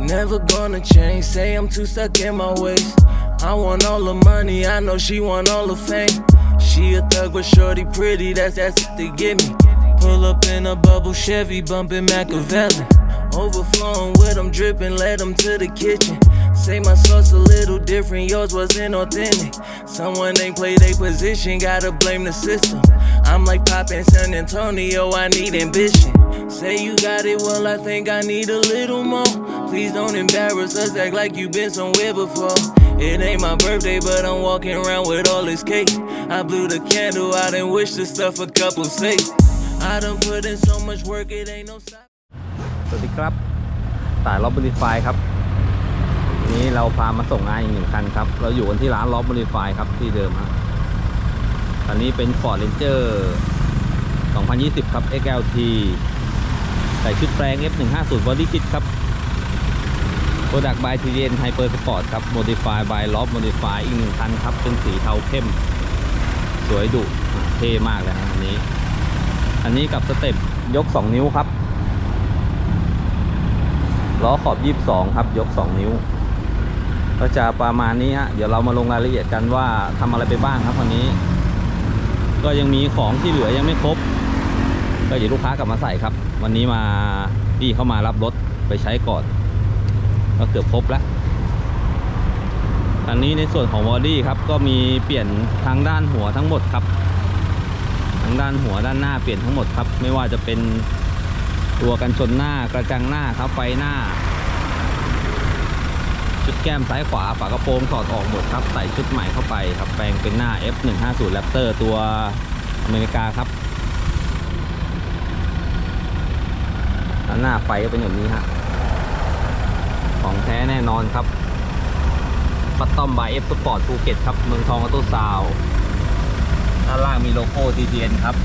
Never gonna change, say I'm too stuck in my ways. I want all the money, I know she want all the fame. She a thug but shorty pretty, that's that's what they give me. Pull up in a bubble Chevy, bumpin' Machiavelli. Overflowing with them, dripping, led them to the kitchen. Say my sauce a little different, yours wasn't authentic. Someone ain't play their position, gotta blame the system. I'm like Pop in San Antonio, I need ambition. Say you got it, well, I think I need a little more. Please don't embarrass us, act like you been somewhere before. It ain't my birthday, but I'm walking around with all this cake. I blew the candle out and wished the stuff a couple safe. I done put in so much work, it ain't no stop. สวัสดีครับสายล็อบบริไฟครับวั นี้เราพามาส่งงานอีกหนึ่งคันครับ เราอยู่กันที่ร้านล็อบบริไฟครับที่เดิมฮะคันนี้เป็น Ford Ranger 2020 ครับ XLT ใส่ชุดแปลง F150 Body Kit ครับ Product by TDN Hyper Sport ครับ Modify by Lob Modify อีกหนึ่งคันครับ เป็นสีเทาเข้ม สวยดุเท่มากเลยอันนี้ อันนี้กับสเต็ปยก 2 นิ้วครับ ล้อขอบ 22 ครับ ยก 2 นิ้ว ก็จะประมาณนี้ฮะเดี๋ยวเรามาลงรายละเอียดกันว่าทำอะไรไปบ้างครับวันนี้ ก็ยังมีของที่เหลือยังไม่ครบ ก็เดี๋ยวลูกค้ากลับมาใส่ครับ วันนี้มาพี่เข้ามารับรถไปใช้ก่อน ก็เกือบครบแล้วอันนี้ในส่วนของบอดี้ครับก็มีเปลี่ยนทางด้านหัวทั้งหมดครับทางด้านหัวด้านหน้าเปลี่ยนทั้งหมดครับ ไม่ว่าจะเป็นตัวกันชนหน้ากระจังหน้าครับไฟหน้า ชุดแก้มซ้ายขวาฝากระโปรงถอดออกหมดครับ ใส่ชุดใหม่เข้าไปครับแปลงเป็นหน้า F150 Raptor ตัวอเมริกาครับหน้าไฟก็เป็นแบบนี้ฮะของแท้แน่นอนครับปัตตอมบาย F Sport ภูเก็ตครับเมืองทองออโต้ซาวด้านล่างมีโลโก้ TTN ครับ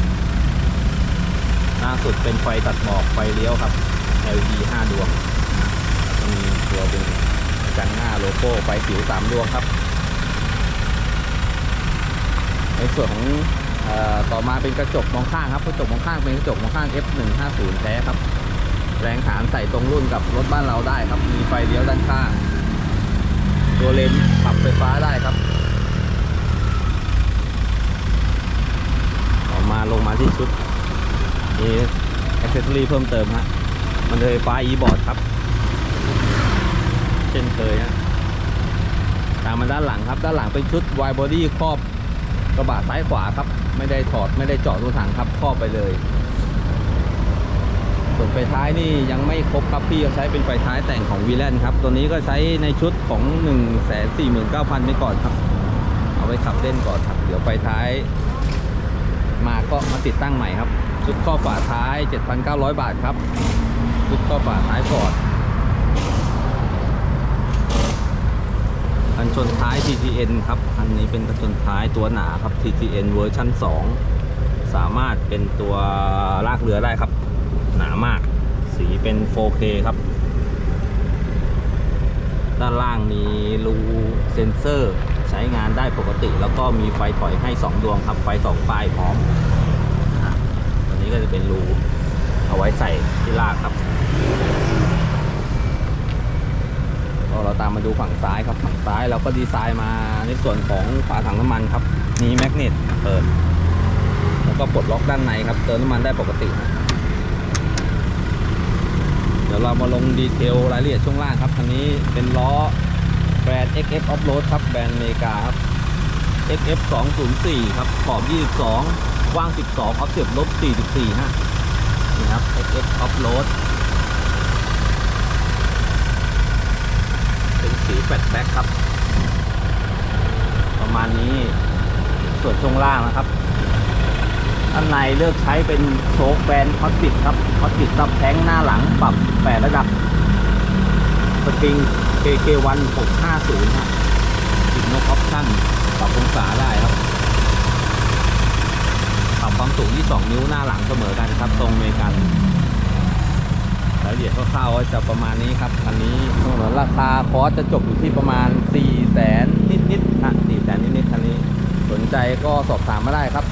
หน้าสุดเป็นไฟตัดหมอกไฟเลี้ยวครับ LED 5 ดวงจะมีตัวเป็น จังหน้าโลโก้ไฟสิว3ดวงครับ ในส่วนของต่อมาเป็นกระจกมองข้างครับกระจกมองข้างเป็นกระจกมองข้าง F150 แท้ครับ แรงฐานใส่ตรงรุ่นกับรถบ้านเราได้ครับ มีไฟเลี้ยวด้านข้าง ตัวเลนปรับไฟฟ้าได้ครับ ต่อมาลงมาที่ชุดมีอ c เซสซอรี่เพิ่มเติมฮะมันเลยไฟ e-board ครับ เช่นเคยฮะตามมาด้านหลังครับ ด้านหลังเป็นชุด wide body ครอบกระบะซ้ายขวาครับ ไม่ได้ถอดไม่ได้เจาะตัวถังครับครอบไปเลย ส่วนไฟท้ายนี่ยังไม่ครบครับพี่ก็ใช้เป็นไฟท้ายแต่งของวีแลนครับ ตัวนี้ก็ใช้ในชุดของ 1 4 9 0 0 0ไปก่อนครับ เอาไว้ขับเล่นก่อนครับ เดี๋ยวไฟท้าย มาก็มาติดตั้งใหม่ครับ ชุดข้อฝาท้าย 7,900 บาทครับชุดข้อฝาท้ายฟอร์ กันชนท้าย TTN ครับ อันนี้เป็นกันชนท้ายตัวหนาครับ TTN เวอร์ชัน2 สามารถเป็นตัวลากเรือได้ครับ หนามาก สีเป็น 4K ครับ ด้านล่างมีรูเซนเซอร์ใช้งานได้ปกติ แล้วก็มีไฟถอยให้ 2 ดวงครับ ไฟ2ปลายพร้อมตัวนี้ก็จะเป็นรูเอาไว้ใส่ที่ลากครับ เราตามมาดูฝั่งซ้ายครับฝั่งซ้ายเราก็ดีไซน์มาในส่วนของฝาถังน้ำมันครับ มีแมกเนตเปิดแล้วก็ปลดล็อกด้านในครับ เติมน้ำมันได้ปกติ เดี๋ยวเรามาลงดีเทลรายละเอียดช่วงล่างครับคันนี้เป็นล้อแบรนด์ XF Offroad ครับแบรนด์อเมริกาครับ XF 204ครับขอบ22กว้าง 12ออฟเสียบลบ44ฮะนี่ครับ XF Offroad เป็น สีแฟลตแบ็คครับ ประมาณนี้ส่วนช่วงล่างนะครับด้านในเลือกใช้เป็นโชคแบนคอสติดครับคอสติดซับแท้งหน้าหลังปรับ8ระดับสปริง KK1 650ฮะติดนกออปชั่นปรับองศาได้ครับปรับความสูงที่ 2 นิ้วหน้าหลังเสมอกันครับ ตรงเมกันายละเอียดคร่าวๆก็จะประมาณนี้ครับคันนี้เหมือนราคาคอสจะจบอยู่ที่ประมาณ4 0 0แสนนิดๆอะ4แสนนิดๆคันนี้ สนใจก็สอบถามมาได้ครับ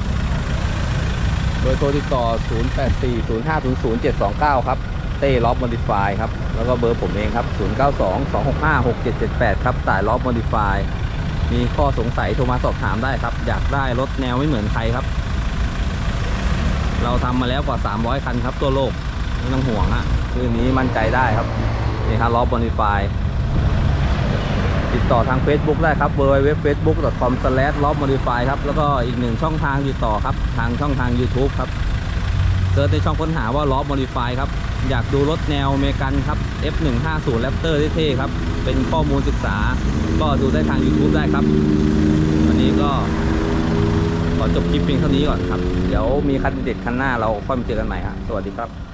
โดยโทรติดต่อ 0840500729 ครับ เต้ล็อบมอดิฟายครับ แล้วก็เบอร์ผมเองครับ 0922656778 ครับสายล็อบมอดิฟายมีข้อสงสัยโทรมาสอบถามได้ครับ อยากได้รถแนวไม่เหมือนใครครับ เราทำมาแล้วกว่า 300 คันครับ ตัวโลก ไม่ต้องห่วงฮะ คือนี้มั่นใจได้ครับนี่ฮะล็อบอนิฟายติดต่อทาง Facebook ได้ครับ www.facebook.com s l a s h l o b m o d i f y ครับ แล้วก็อีกหนึ่งช่องทางติดต่อครับ ทางช่องทาง YouTube ครับเซิร์ชในช่องค้นหาว่า l o b Modify ครับ อยากดูรถแนวอเมริกันครับ F150 Raptor เท่ๆครับ เป็นข้อมูลศึกษา ก็ดูได้ทาง YouTube ได้ครับ วันนี้ก็ ขอจบคลิปเพียงเท่านี้ก่อนครับ เดี๋ยวมีคันเด็ดคันหน้าเราค่อยมาเจอกันใหม่ครับสวัสดีครับ